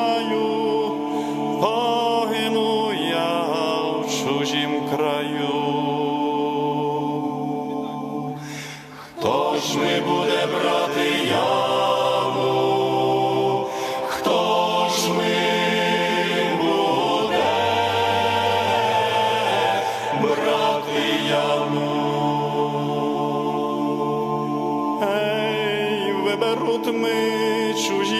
краю, я в чужім краю. Хто ж ми буде брати яву? Хто ж ми буде брати виберуть ми чужі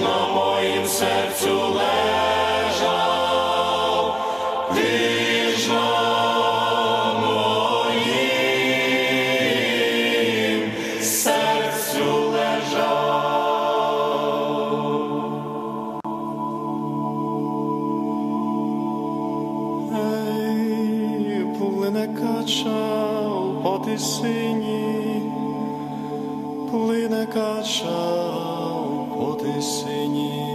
На моїм серцю лежав, на моїм серцю лежав. Ей, плине кача по тисині, плине кача по тисині.